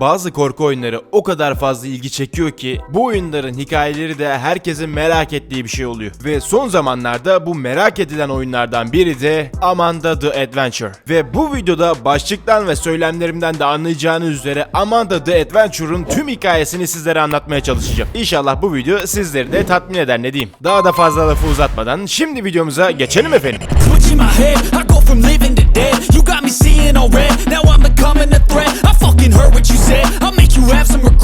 Bazı korku oyunları o kadar fazla ilgi çekiyor ki bu oyunların hikayeleri de herkesin merak ettiği bir şey oluyor. Ve son zamanlarda bu merak edilen oyunlardan biri de Amanda the Adventure. Ve bu videoda başlıktan ve söylemlerimden de anlayacağınız üzere Amanda the Adventure'ın tüm hikayesini sizlere anlatmaya çalışacağım. İnşallah bu video sizleri de tatmin eder ne diyeyim. Daha da fazla lafı uzatmadan şimdi videomuza geçelim efendim. Switch in my head, I go from living to dead. You got me seeing all red. Now I'm becoming a threat. I you said. I'll make you have some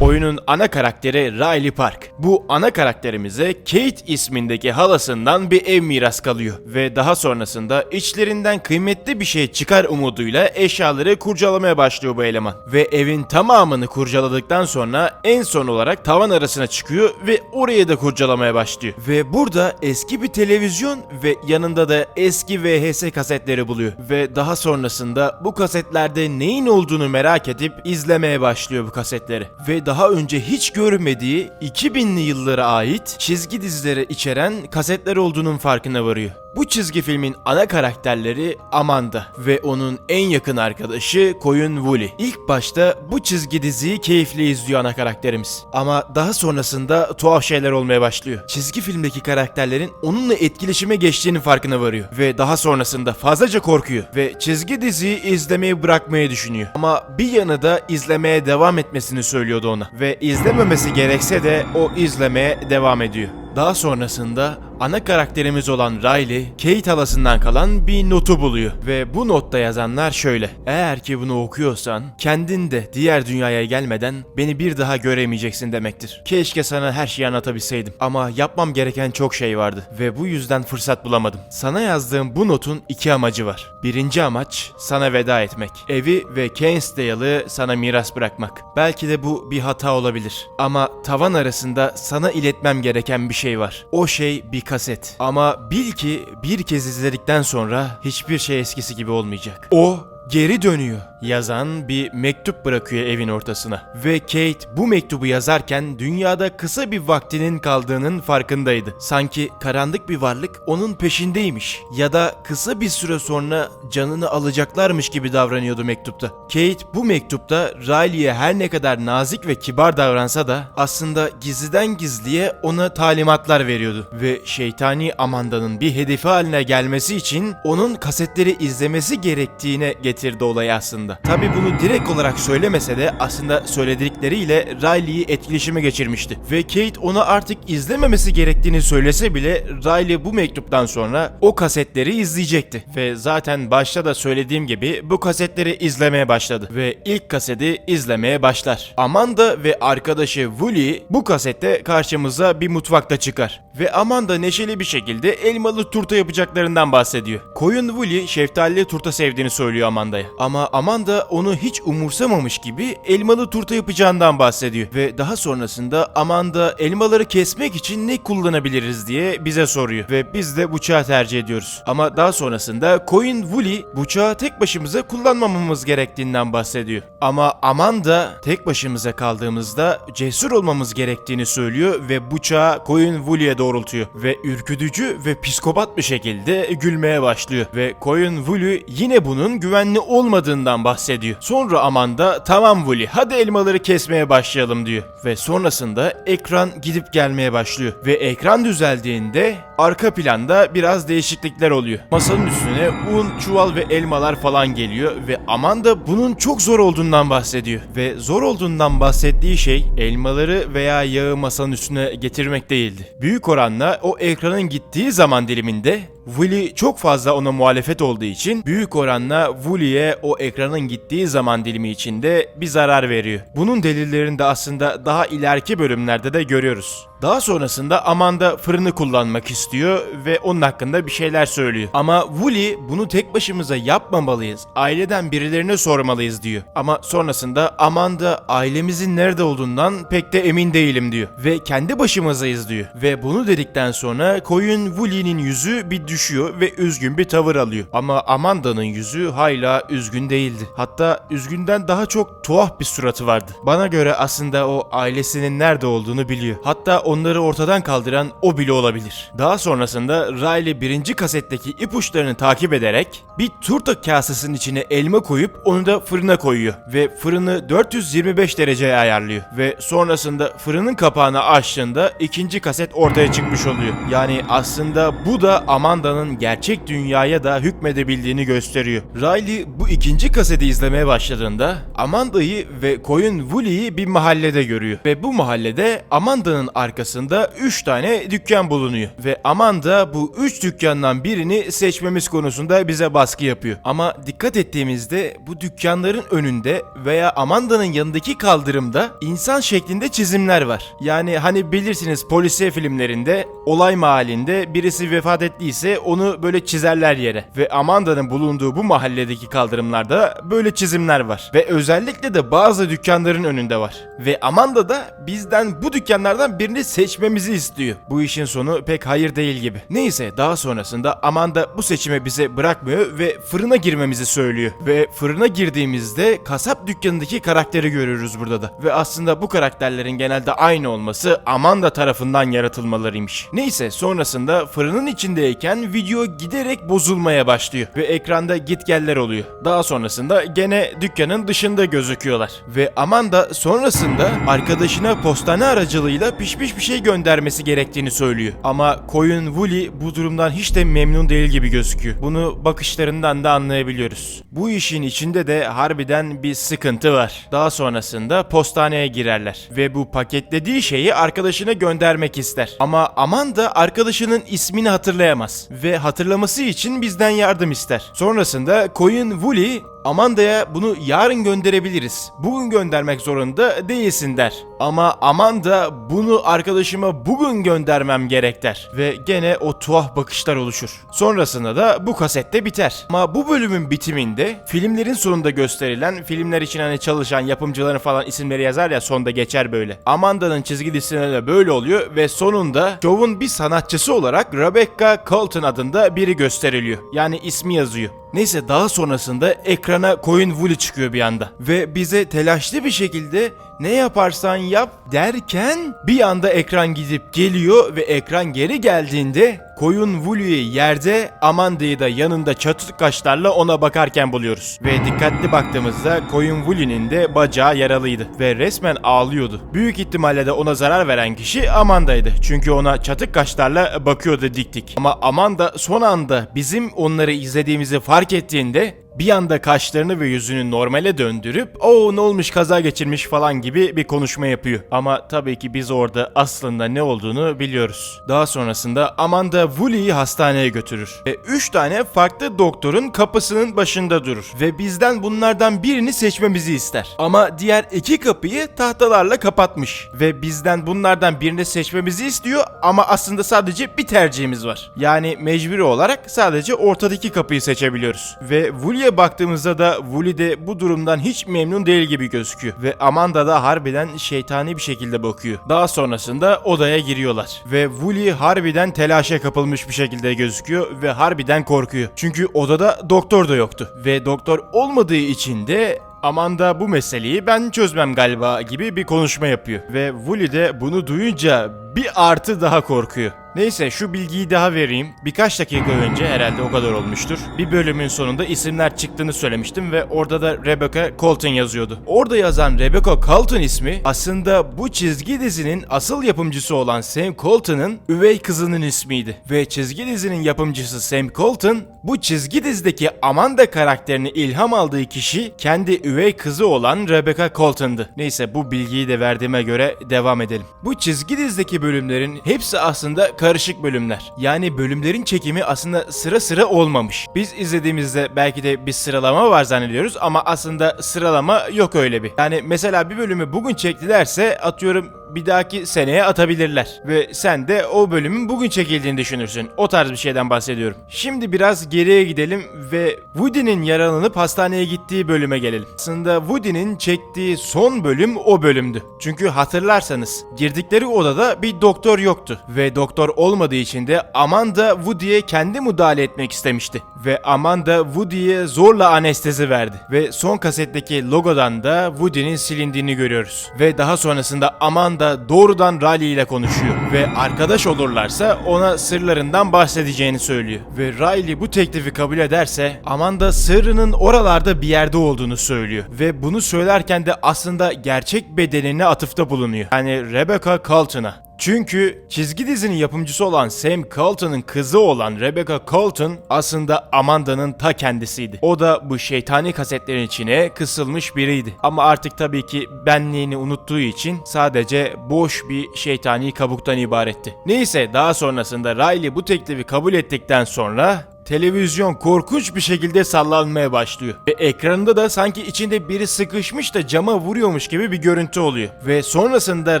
Oyunun ana karakteri Riley Park. Bu ana karakterimize Kate ismindeki halasından bir ev miras kalıyor ve daha sonrasında içlerinden kıymetli bir şey çıkar umuduyla eşyaları kurcalamaya başlıyor bu eleman. Ve evin tamamını kurcaladıktan sonra en son olarak tavan arasına çıkıyor ve orayı da kurcalamaya başlıyor. Ve burada eski bir televizyon ve yanında da eski VHS kasetleri buluyor. Ve daha sonrasında bu kasetlerde neyin olduğunu merak edip izlemeye başlıyor bu kasetleri. Ve daha önce hiç görmediği 2000'li yıllara ait çizgi dizileri içeren kasetler olduğunun farkına varıyor. Bu çizgi filmin ana karakterleri Amanda ve onun en yakın arkadaşı koyun Wooly. İlk başta bu çizgi diziyi keyifli izliyor ana karakterimiz. Ama daha sonrasında tuhaf şeyler olmaya başlıyor. Çizgi filmdeki karakterlerin onunla etkileşime geçtiğinin farkına varıyor. Ve daha sonrasında fazlaca korkuyor. Ve çizgi diziyi izlemeyi bırakmayı düşünüyor. Ama bir yanı da izlemeye devam etmesini söylüyordu ona. Ve izlememesi gerekse de o izlemeye devam ediyor. Daha sonrasında ana karakterimiz olan Riley, Kate halasından kalan bir notu buluyor. Ve bu notta yazanlar şöyle. Eğer ki bunu okuyorsan, kendin de diğer dünyaya gelmeden beni bir daha göremeyeceksin demektir. Keşke sana her şeyi anlatabilseydim. Ama yapmam gereken çok şey vardı. Ve bu yüzden fırsat bulamadım. Sana yazdığım bu notun iki amacı var. Birinci amaç, sana veda etmek. Evi ve Keynesdale'ı sana miras bırakmak. Belki de bu bir hata olabilir. Ama tavan arasında sana iletmem gereken bir şey var. O şey bir kaset. Ama bil ki bir kez izledikten sonra hiçbir şey eskisi gibi olmayacak. O geri dönüyor. Yazan bir mektup bırakıyor evin ortasına. Ve Kate bu mektubu yazarken dünyada kısa bir vaktinin kaldığının farkındaydı. Sanki karanlık bir varlık onun peşindeymiş. Ya da kısa bir süre sonra canını alacaklarmış gibi davranıyordu mektupta. Kate bu mektupta Riley'e her ne kadar nazik ve kibar davransa da aslında gizliden gizliye ona talimatlar veriyordu. Ve şeytani Amanda'nın bir hedefi haline gelmesi için onun kasetleri izlemesi gerektiğine getirdi olayı aslında. Tabi bunu direkt olarak söylemese de aslında söyledikleriyle Riley'i etkileşime geçirmişti. Ve Kate ona artık izlememesi gerektiğini söylese bile Riley bu mektuptan sonra o kasetleri izleyecekti. Ve zaten başta da söylediğim gibi bu kasetleri izlemeye başladı. Ve ilk kaseti izlemeye başlar. Amanda ve arkadaşı Wooly bu kasette karşımıza bir mutfakta çıkar. Ve Amanda neşeli bir şekilde elmalı turta yapacaklarından bahsediyor. Koyun Wooly şeftalili turta sevdiğini söylüyor Amanda'ya. Ama Amanda onu hiç umursamamış gibi elmalı turta yapacağından bahsediyor. Ve daha sonrasında Amanda elmaları kesmek için ne kullanabiliriz diye bize soruyor. Ve biz de bıçağı tercih ediyoruz. Ama daha sonrasında Koyun Wooly bıçağı tek başımıza kullanmamamız gerektiğinden bahsediyor. Ama Amanda tek başımıza kaldığımızda cesur olmamız gerektiğini söylüyor ve bıçağı Koyun Wooly'e doğrultuyor. Ve ürkütücü ve psikopat bir şekilde gülmeye başlıyor. Ve Koyun Wooly yine bunun güvenli olmadığından bahsediyor. Sonra Amanda tamam Wooly hadi elmaları kesmeye başlayalım diyor. Ve sonrasında ekran gidip gelmeye başlıyor. Ve ekran düzeldiğinde arka planda biraz değişiklikler oluyor. Masanın üstüne un, çuval ve elmalar falan geliyor ve Amanda bunun çok zor olduğundan bahsediyor. Ve zor olduğundan bahsettiği şey elmaları veya yağı masanın üstüne getirmek değildi. Büyük oranla o ekranın gittiği zaman diliminde Willy çok fazla ona muhalefet olduğu için büyük oranla Wooly'e o ekranın gittiği zaman dilimi içinde bir zarar veriyor. Bunun delillerini de aslında daha ileriki bölümlerde de görüyoruz. Daha sonrasında Amanda fırını kullanmak istiyor ve onun hakkında bir şeyler söylüyor. Ama Wooly bunu tek başımıza yapmamalıyız. Aileden birilerine sormalıyız diyor. Ama sonrasında Amanda ailemizin nerede olduğundan pek de emin değilim diyor. Ve kendi başımızayız diyor. Ve bunu dedikten sonra koyun Wooly'nin yüzü bir düşüyor ve üzgün bir tavır alıyor. Ama Amanda'nın yüzü hala üzgün değildi. Hatta üzgünden daha çok tuhaf bir suratı vardı. Bana göre aslında o ailesinin nerede olduğunu biliyor. Hatta onları ortadan kaldıran o bile olabilir. Daha sonrasında Riley birinci kasetteki ipuçlarını takip ederek bir turta kasesinin içine elma koyup onu da fırına koyuyor ve fırını 425 dereceye ayarlıyor ve sonrasında fırının kapağını açtığında ikinci kaset ortaya çıkmış oluyor. Yani aslında bu da Amanda'nın gerçek dünyaya da hükmedebildiğini gösteriyor. Riley bu ikinci kaseti izlemeye başladığında Amanda'yı ve koyun Wooly'yi bir mahallede görüyor ve bu mahallede Amanda'nın arkasında 3 tane dükkan bulunuyor ve Amanda bu 3 dükkandan birini seçmemiz konusunda bize baskı yapıyor. Ama dikkat ettiğimizde bu dükkanların önünde veya Amanda'nın yanındaki kaldırımda insan şeklinde çizimler var. Yani hani bilirsiniz polisiye filmlerinde olay mahallinde birisi vefat ettiyse onu böyle çizerler yere. Ve Amanda'nın bulunduğu bu mahalledeki kaldırımlarda böyle çizimler var. Ve özellikle de bazı dükkanların önünde var. Ve Amanda da bizden bu dükkanlardan birini seçmemizi istiyor. Bu işin sonu pek hayır değil gibi. Neyse daha sonrasında Amanda bu seçimi bize bırakmıyor ve fırına girmemizi söylüyor. Ve fırına girdiğimizde kasap dükkanındaki karakteri görüyoruz burada da. Ve aslında bu karakterlerin genelde aynı olması Amanda tarafından yaratılmalarıymış. Neyse sonrasında fırının içindeyken video giderek bozulmaya başlıyor ve ekranda gitgeller oluyor. Daha sonrasında gene dükkanın dışında gözüküyorlar. Ve Amanda sonrasında arkadaşına postane aracılığıyla pişmiş bir şey göndermesi gerektiğini söylüyor. Ama koyun Wooly bu durumdan hiç de memnun değil gibi gözüküyor. Bunu bakışlarından da anlayabiliyoruz. Bu işin içinde de harbiden bir sıkıntı var. Daha sonrasında postaneye girerler ve bu paketlediği şeyi arkadaşına göndermek ister. Ama Amanda arkadaşının ismini hatırlayamaz ve hatırlaması için bizden yardım ister. Sonrasında koyun Wooly Amanda'ya bunu yarın gönderebiliriz. Bugün göndermek zorunda değilsin der. Ama Amanda bunu arkadaşıma bugün göndermem gerek der. Ve gene o tuhaf bakışlar oluşur. Sonrasında da bu kasette biter. Ama bu bölümün bitiminde filmlerin sonunda gösterilen filmler için hani çalışan yapımcıların falan isimleri yazar ya sonda geçer böyle. Amanda'nın çizgi dizisinde de böyle oluyor ve sonunda şovun bir sanatçısı olarak Rebecca Colton adında biri gösteriliyor. Yani ismi yazıyor. Neyse daha sonrasında ekrana koyun Wooly çıkıyor bir anda. Ve bize telaşlı bir şekilde ne yaparsan yap derken bir anda ekran gidip geliyor ve ekran geri geldiğinde koyun Wooly'yi yerde Amanda'yı da yanında çatık kaşlarla ona bakarken buluyoruz. Ve dikkatli baktığımızda koyun Wooly'nin de bacağı yaralıydı ve resmen ağlıyordu. Büyük ihtimalle de ona zarar veren kişi Amanda'ydı. Çünkü ona çatık kaşlarla bakıyordu dik dik. Ama Amanda son anda bizim onları izlediğimizi fark ettiğinde bir anda kaşlarını ve yüzünü normale döndürüp o ne olmuş kaza geçirmiş falan gibi bir konuşma yapıyor. Ama tabii ki biz orada aslında ne olduğunu biliyoruz. Daha sonrasında Amanda Wooly'yi hastaneye götürür. Ve 3 tane farklı doktorun kapısının başında durur. Ve bizden bunlardan birini seçmemizi ister. Ama diğer iki kapıyı tahtalarla kapatmış. Ve bizden bunlardan birini seçmemizi istiyor ama aslında sadece bir tercihimiz var. Yani mecburi olarak sadece ortadaki kapıyı seçebiliyoruz. Ve Wooly'e baktığımızda da Wooly de bu durumdan hiç memnun değil gibi gözüküyor. Ve Amanda da harbiden şeytani bir şekilde bakıyor. Daha sonrasında odaya giriyorlar. Ve Wooly harbiden telaşa kapılmış bir şekilde gözüküyor ve harbiden korkuyor. Çünkü odada doktor da yoktu. Ve doktor olmadığı için de Amanda bu meseleyi ben çözmem galiba gibi bir konuşma yapıyor. Ve Wooly de bunu duyunca bir artı daha korkuyor. Neyse şu bilgiyi daha vereyim. Birkaç dakika önce herhalde o kadar olmuştur. Bir bölümün sonunda isimler çıktığını söylemiştim ve orada da Rebecca Colton yazıyordu. Orada yazan Rebecca Colton ismi aslında bu çizgi dizinin asıl yapımcısı olan Sam Colton'ın üvey kızının ismiydi. Ve çizgi dizinin yapımcısı Sam Colton bu çizgi dizideki Amanda karakterini ilham aldığı kişi kendi üvey kızı olan Rebecca Colton'dı. Neyse bu bilgiyi de verdiğime göre devam edelim. Bu çizgi dizideki bölümlerin hepsi aslında karışık bölümler. Yani bölümlerin çekimi aslında sıra sıra olmamış. Biz izlediğimizde belki de bir sıralama var zannediyoruz ama aslında sıralama yok öyle bir. Yani mesela bir bölümü bugün çektilerse atıyorum bir dahaki seneye atabilirler. Ve sen de o bölümün bugün çekildiğini düşünürsün. O tarz bir şeyden bahsediyorum. Şimdi biraz geriye gidelim ve Woody'nin yaralanıp hastaneye gittiği bölüme gelelim. Aslında Woody'nin çektiği son bölüm o bölümdü. Çünkü hatırlarsanız girdikleri odada bir doktor yoktu. Ve doktor olmadığı için de Amanda Woody'ye kendi müdahale etmek istemişti. Ve Amanda Woody'ye zorla anestezi verdi. Ve son kasetteki logodan da Woody'nin silindiğini görüyoruz. Ve daha sonrasında Amanda Amanda doğrudan Riley ile konuşuyor ve arkadaş olurlarsa ona sırlarından bahsedeceğini söylüyor. Ve Riley bu teklifi kabul ederse Amanda sırrının oralarda bir yerde olduğunu söylüyor. Ve bunu söylerken de aslında gerçek bedenine atıfta bulunuyor. Yani Rebecca Colton'a. Çünkü çizgi dizinin yapımcısı olan Sam Colton'ın kızı olan Rebecca Colton aslında Amanda'nın ta kendisiydi. O da bu şeytani kasetlerin içine kısılmış biriydi. Ama artık tabii ki benliğini unuttuğu için sadece boş bir şeytani kabuktan ibaretti. Neyse daha sonrasında Riley bu teklifi kabul ettikten sonra televizyon korkunç bir şekilde sallanmaya başlıyor. Ve ekranında da sanki içinde biri sıkışmış da cama vuruyormuş gibi bir görüntü oluyor. Ve sonrasında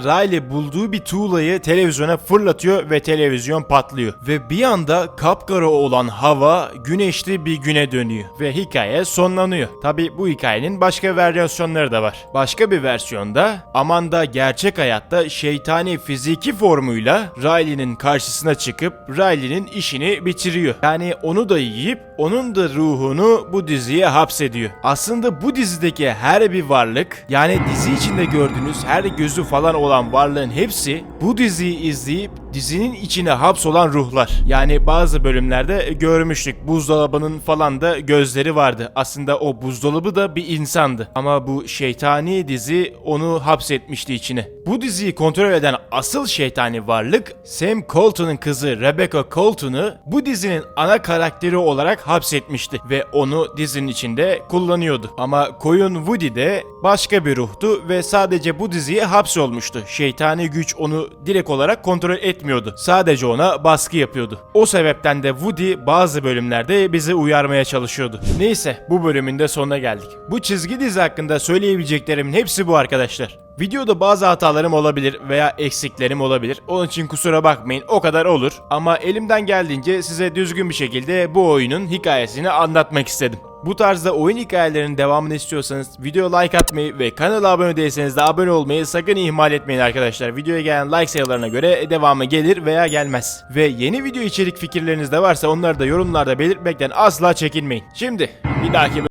Riley bulduğu bir tuğlayı televizyona fırlatıyor ve televizyon patlıyor. Ve bir anda kapkara olan hava güneşli bir güne dönüyor. Ve hikaye sonlanıyor. Tabi bu hikayenin başka varyasyonları da var. Başka bir versiyonda Amanda gerçek hayatta şeytani fiziki formuyla Riley'nin karşısına çıkıp Riley'nin işini bitiriyor. Yani onu da yiyip onun da ruhunu bu diziye hapsediyor. Aslında bu dizideki her bir varlık yani dizi içinde gördüğünüz her gözü falan olan varlığın hepsi bu diziyi izleyip dizinin içine hapsolan ruhlar. Yani bazı bölümlerde görmüştük buzdolabının falan da gözleri vardı. Aslında o buzdolabı da bir insandı. Ama bu şeytani dizi onu hapsetmişti içine. Bu diziyi kontrol eden asıl şeytani varlık Sam Colton'un kızı Rebecca Colton'u bu dizinin ana karakteri olarak hapsetmişti ve onu dizinin içinde kullanıyordu. Ama koyun Woody de başka bir ruhtu ve sadece bu diziye hapsolmuştu. Şeytani güç onu direkt olarak kontrol etmiyordu. Sadece ona baskı yapıyordu. O sebepten de Woody bazı bölümlerde bizi uyarmaya çalışıyordu. Neyse bu bölümün de sonuna geldik. Bu çizgi dizi hakkında söyleyebileceklerimin hepsi bu arkadaşlar. Videoda bazı hatalarım olabilir veya eksiklerim olabilir. Onun için kusura bakmayın o kadar olur. Ama elimden geldiğince size düzgün bir şekilde bu oyunun hikayesini anlatmak istedim. Bu tarzda oyun hikayelerinin devamını istiyorsanız video like atmayı ve kanala abone değilseniz de abone olmayı sakın ihmal etmeyin arkadaşlar. Videoya gelen like sayılarına göre devamı gelir veya gelmez. Ve yeni video içerik fikirleriniz de varsa onları da yorumlarda belirtmekten asla çekinmeyin. Şimdi bir dahaki